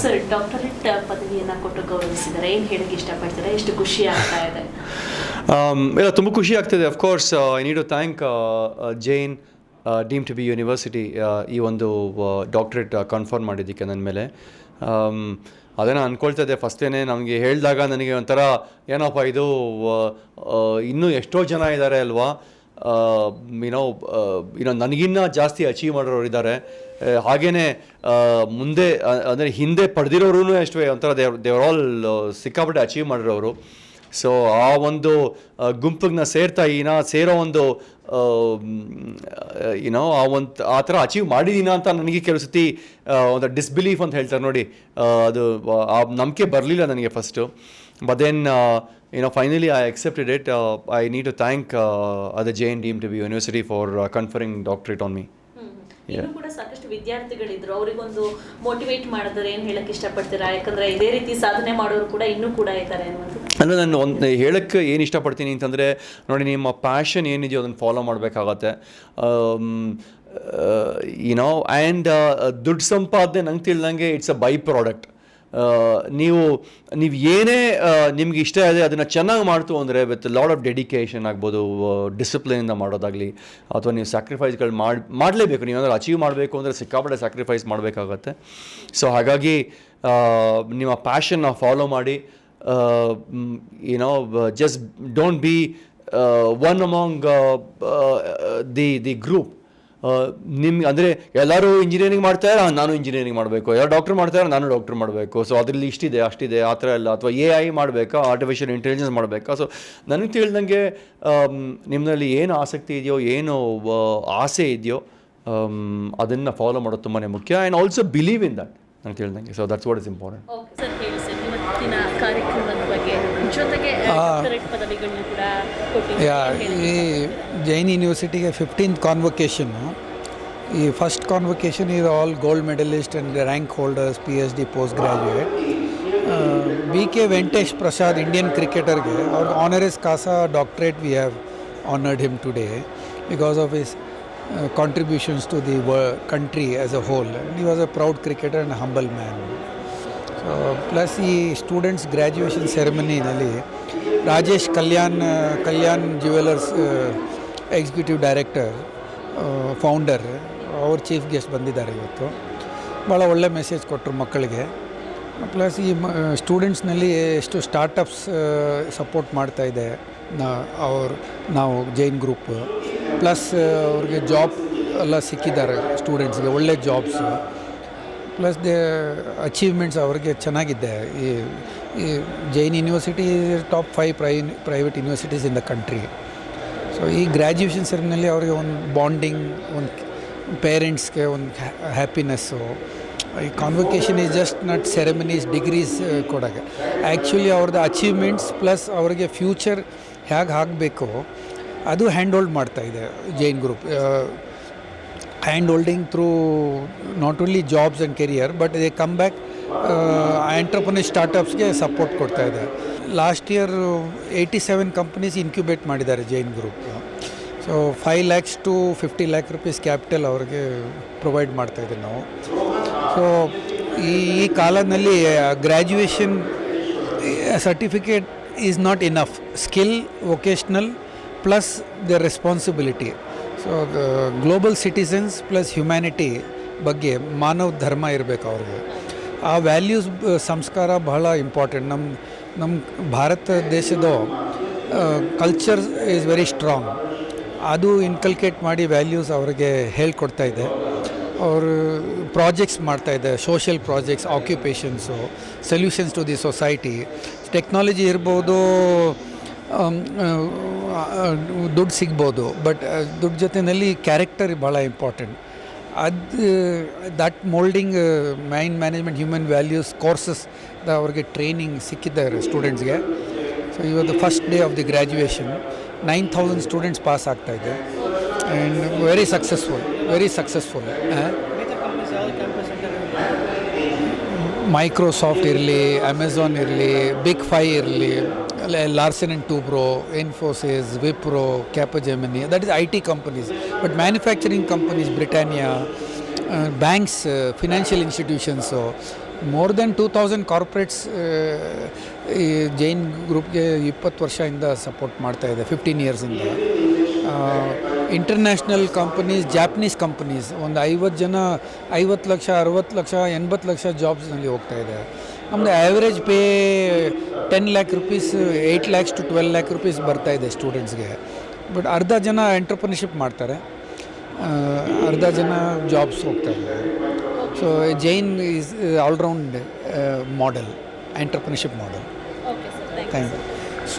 Sir doctorate ಪದವಿಯನ್ನು ಕೊಟ್ಟು ಗೌರವಿಸಿದ್ದಾರೆ ಏನು ಹೇಳಕ್ಕೆ ಇಷ್ಟಪಡ್ತೀರಾ? ಎಷ್ಟು ಖುಷಿ ಆಗ್ತಾ ಇದೆ? Um, ಇಲ್ಲ ತುಂಬ ಖುಷಿ ಆಗ್ತಿದೆ. Of course I need to thank Jain deemed to be university ಈ ಒಂದು ಡಾಕ್ಟ್ರೇಟ್ ಕನ್ಫರ್ಮ್ ಮಾಡಿದ್ದಕ್ಕೆ ನನ್ನ ಮೇಲೆ. ಅದನ್ನು ಅದೇ ನಾನು ಅಂದ್ಕೊಳ್ತಾ ಇದ್ದೆ ಫಸ್ಟೇನೆ ನಮಗೆ ಹೇಳಿದಾಗ ನನಗೆ ಒಂಥರ ಏನಪ್ಪ ಇದು ಆ, ಇನ್ನೂ ಎಷ್ಟೋ ಜನ ಇದ್ದಾರೆ ಅಲ್ವಾ? ಏನೋ ಏನೋ ನನಗಿನ್ನ ಜಾಸ್ತಿ ಅಚೀವ್ ಮಾಡಿರೋರು ಇದ್ದಾರೆ. ಹಾಗೆಯೇ ಮುಂದೆ ಅಂದರೆ ಹಿಂದೆ ಪಡೆದಿರೋರು ಅಷ್ಟೇ ಒಂಥರ ದೇವ್ ದೇವರ್ ಆಲ್ ಸಿಕ್ಕಾಪಟ್ಟೆ ಅಚೀವ್ ಮಾಡಿರೋರು. ಸೊ ಆ ಒಂದು ಗುಂಪಿಗೆ ಸೇರ್ತಾ ಈ ಸೇರೋ ಒಂದು ಏನೋ ಆ ಒಂದು ಆ ಥರ ಅಚೀವ್ ಮಾಡಿದ್ದೀನ ಅಂತ ನನಗೆ ಕೆಲವು ಸತಿ ಒಂದು ಡಿಸ್ಬಿಲೀಫ್ ಅಂತ ಹೇಳ್ತಾರೆ ನೋಡಿ. ಅದು ಆ ನಂಬಿಕೆ ಬರಲಿಲ್ಲ ನನಗೆ ಫಸ್ಟು ಬಟ್ ದೆನ್ ಏನೋ finally I accepted it I need to thank ಅದ Jain deemed to be university for conferring doctorate on me ಇನ್ನು ಕೂಡ ಸಾಕಷ್ಟು ವಿದ್ಯಾರ್ಥಿಗಳಿದ್ರು. ಅವರಿಗೊಂದು ಮೋಟಿವೇಟ್ ಮಾಡಿದ್ರೆ ಏನು ಹೇಳಕ್ ಇಷ್ಟಪಡ್ತೀರಾ? ಯಾಕಂದ್ರೆ ಇದೇ ರೀತಿ ಸಾಧನೆ ಮಾಡೋರು ಕೂಡ ಇನ್ನೂ ಕೂಡ ಇದ್ದಾರೆ ಅನ್ನುವಂಥದ್ದು ಅಂದರೆ ನಾನು ಒಂದು ಹೇಳೋಕ್ಕೆ ಏನು ಇಷ್ಟಪಡ್ತೀನಿ ಅಂತಂದರೆ, ನೋಡಿ ನಿಮ್ಮ ಪ್ಯಾಷನ್ ಏನಿದೆಯೋ ಅದನ್ನು ಫಾಲೋ ಮಾಡಬೇಕಾಗತ್ತೆ. ಯುನೋ ಆ್ಯಂಡ್ ದುಡ್ಡು ಸಂಪಾದನೆ ನಂಗೆ ತಿಳಿದಂಗೆ ಇಟ್ಸ್ ಅ ಬೈ ಪ್ರಾಡಕ್ಟ್ ನೀವು ನೀವು ಏನೇ ನಿಮ್ಗೆ ಇಷ್ಟ ಇದೆ ಅದನ್ನು ಚೆನ್ನಾಗಿ ಮಾಡ್ತು ಅಂದರೆ ವಿತ್ ಲಾಡ್ ಆಫ್ ಡೆಡಿಕೇಶನ್ ಆಗ್ಬೋದು ಡಿಸಿಪ್ಲಿನಿಂದ ಮಾಡೋದಾಗಲಿ, ಅಥವಾ ನೀವು ಸ್ಯಾಕ್ರಿಫೈಸ್ಗಳು ಮಾಡಿ, ಮಾಡಲೇಬೇಕು. ನೀವು ಏನಾದರೂ ಅಚೀವ್ ಮಾಡಬೇಕು ಅಂದರೆ ಸಿಕ್ಕಾಪಟ್ಟೆ ಸ್ಯಾಕ್ರಿಫೈಸ್ ಮಾಡಬೇಕಾಗತ್ತೆ. ಸೊ ಹಾಗಾಗಿ ನಿಮ್ಮ ಪ್ಯಾಷನ್ನ ಫಾಲೋ ಮಾಡಿ ಏನೋ just don't be one among the the group ನಿಮ್ಗೆ ಅಂದರೆ ಎಲ್ಲರೂ ಇಂಜಿನಿಯರಿಂಗ್ ಮಾಡ್ತಾರೆ? ನಾನು ಇಂಜಿನಿಯರಿಂಗ್ ಮಾಡಬೇಕು. ಯಾರು ಡಾಕ್ಟ್ರ್ ಮಾಡ್ತಾರೆ? ನಾನು ಡಾಕ್ಟ್ರ್ ಮಾಡಬೇಕು. ಸೊ ಅದರಲ್ಲಿ ಇಷ್ಟಿದೆ, ಅಷ್ಟಿದೆ, ಆ ಥರ ಎಲ್ಲ. ಅಥವಾ ಎ ಐ ಮಾಡಬೇಕಾ? ಆರ್ಟಿಫಿಷಿಯಲ್ ಇಂಟೆಲಿಜೆನ್ಸ್ ಮಾಡಬೇಕಾ? ಸೊ ನನಗೆ ತಿಳಿದಂಗೆ ನಿಮ್ಮಲ್ಲಿ ಏನು ಆಸಕ್ತಿ ಇದೆಯೋ, ಏನು ಆಸೆ ಇದೆಯೋ ಅದನ್ನು ಫಾಲೋ ಮಾಡೋದು ತುಂಬಾ ಮುಖ್ಯ. And also believe in that ನಂಗೆ ತಿಳಿದಂಗೆ. So that's what is important ಇವತ್ತಿನ ಕಾರ್ಯಕ್ರಮದ ಬಗ್ಗೆ ಜೊತೆಗೆ ಡಾಕ್ಟರೇಟ್ ಪದವಿಗಳನ್ನು ಕೂಡ ಯಾ ಕೊಟ್ಟಿದ್ದೀವಿ ಈ ಜೈನ್ ಯೂನಿವರ್ಸಿಟಿಗೆ ಫಿಫ್ಟೀನ್ತ್ ಕಾನ್ವೊಕೇಶನ್ನು ಈ first convocation is all gold medalist and rank holders P H D post graduate B K Venkatesh Prasad Indian ಕ್ರಿಕೆಟರ್ಗೆ ಅವ್ರ honoris causa doctorate we have honoured him today because of his contributions to the ವ country as a whole he was a proud cricketer and a humble man. So plus ಈ students graduation ಸೆರೆಮನಿನಲ್ಲಿ Rajesh Kalyan Kalyan jewellers executive director founder ಅವ್ರ chief guest ಬಂದಿದ್ದಾರೆ ಇವತ್ತು. ಭಾಳ ಒಳ್ಳೆ message ಕೊಟ್ಟರು ಮಕ್ಕಳಿಗೆ. Plus ಈ ಮ ಸ್ಟೂಡೆಂಟ್ಸ್ನಲ್ಲಿ ಎಷ್ಟು ಸ್ಟಾರ್ಟಪ್ಸ್ ಸಪೋರ್ಟ್ ಮಾಡ್ತಾ ಇದೆ ನಾ ಅವ್ರು, ನಾವು ಜೈನ್ ಗ್ರೂಪ್ ಪ್ಲಸ್ ಅವ್ರಿಗೆ ಜಾಬ್ ಎಲ್ಲ ಸಿಕ್ಕಿದ್ದಾರೆ ಸ್ಟೂಡೆಂಟ್ಸ್ಗೆ ಒಳ್ಳೆ ಜಾಬ್ಸ್ ಪ್ಲಸ್ ದೇ ಅಚೀವ್ಮೆಂಟ್ಸ್ ಅವ್ರಿಗೆ ಚೆನ್ನಾಗಿದೆ. ಈ ಈ Jain university top five pri private universities in the country so ಈ ಗ್ರ್ಯಾಜುಯೇಷನ್ ಸೆರೆಮನಿಯಲ್ಲಿ ಅವ್ರಿಗೆ ಒಂದು ಬಾಂಡಿಂಗ್ ಒಂದು ಪೇರೆಂಟ್ಸ್ಗೆ ಒಂದು ಹ್ಯಾಪಿನೆಸ್ಸು ಈ convocation is just not ceremonies degrees ಕೊಡೋಕ್ಕೆ. ಆ್ಯಕ್ಚುಲಿ ಅವ್ರದ್ದು ಅಚೀವ್ಮೆಂಟ್ಸ್ ಪ್ಲಸ್ ಅವ್ರಿಗೆ ಫ್ಯೂಚರ್ ಹೇಗೆ ಆಗಬೇಕು ಅದು ಹ್ಯಾಂಡ್ ಹೋಲ್ಡ್ ಮಾಡ್ತಾ ಇದೆ Jain group hand holding through not only jobs and career but they come back entrepreneur ಸ್ಟಾರ್ಟಪ್ಸ್ಗೆ support ಕೊಡ್ತಾ ಇದೆ. Last year eighty seven companies incubate ಮಾಡಿದ್ದಾರೆ Jain group so five lakhs to fifty lakh rupees capital ಅವ್ರಿಗೆ provide ಮಾಡ್ತಾ ಇದ್ದೀವಿ ನಾವು. So ಈ ಈ ಕಾಲದಲ್ಲಿ graduation certificate is not enough skill vocational plus the responsibility so global citizens plus humanity ಬಗ್ಗೆ ಮಾನವ ಧರ್ಮ ಇರಬೇಕು ಅವ್ರಿಗೆ. ಆ ವ್ಯಾಲ್ಯೂಸ್ ಸಂಸ್ಕಾರ ಬಹಳ ಇಂಪಾರ್ಟೆಂಟ್ ನಮ್ಮ ನಮ್ಮ ಭಾರತ ದೇಶದ ಕಲ್ಚರ್ ಈಸ್ ವೆರಿ ಸ್ಟ್ರಾಂಗ್ ಅದು ಇನ್ಕಲ್ಕೇಟ್ ಮಾಡಿ ವ್ಯಾಲ್ಯೂಸ್ ಅವ್ರಿಗೆ ಹೇಳ್ಕೊಡ್ತಾ ಇದೆ. ಅವರು ಪ್ರಾಜೆಕ್ಟ್ಸ್ ಮಾಡ್ತಾ ಇದೆ social projects occupations solutions to the society technology ಇರ್ಬೋದು ದುಡ್ಡು ಸಿಗ್ಬೋದು ಬಟ್ ದುಡ್ಡು ಜೊತೆಯಲ್ಲಿ ಕ್ಯಾರೆಕ್ಟರ್ ಭಾಳ ಇಂಪಾರ್ಟೆಂಟ್ ಅದು that moulding mind management human values courses ಅವ್ರಿಗೆ ಟ್ರೈನಿಂಗ್ ಸಿಕ್ಕಿದ್ದಾರೆ ಸ್ಟೂಡೆಂಟ್ಸ್ಗೆ ಸೊ ಇವತ್ತು first day of the graduation nine thousand students pass ಆಗ್ತಾ ಇದೆ. And very successful very successful Microsoft ಇರಲಿ ಅಮೆಝಾನ್ ಇರಲಿ ಬಿಗ್ ಫೈ ಇರಲಿ Larsen and Toubro Infosys Wipro Capgemini that is I T companies but manufacturing companies Britannia banks financial institutions more than two thousand corporates ಈ ಜೈನ್ ಗ್ರೂಪ್ಗೆ ಇಪ್ಪತ್ತು ವರ್ಷದಿಂದ support ಮಾಡ್ತಾ ಇದೆ fifteen ಇಯರ್ಸಿಂದ ಇಂಟರ್ನ್ಯಾಷನಲ್ ಕಂಪನೀಸ್ ಜಾಪನೀಸ್ ಕಂಪನೀಸ್ ಒಂದು ಐವತ್ತು ಜನ ಐವತ್ತು ಲಕ್ಷ ಅರವತ್ತು ಲಕ್ಷ ಎಂಬತ್ತು ಲಕ್ಷ ಜಾಬ್ಸ್ನಲ್ಲಿ ಹೋಗ್ತಾ ಇದೆ. ನಮ್ಮದು average pay ten lakh rupees eight lakhs to twelve lakh rupees ಬರ್ತಾ ಇದೆ ಸ್ಟೂಡೆಂಟ್ಸ್ಗೆ ಬಟ್ ಅರ್ಧ ಜನ ಎಂಟ್ರಪ್ರನರ್ಶಿಪ್ ಮಾಡ್ತಾರೆ. ಅರ್ಧ ಜನ ಜಾಬ್ಸ್ ಹೋಗ್ತಾ ಇದೆ. So Jain is all round model entrepreneurship model thank you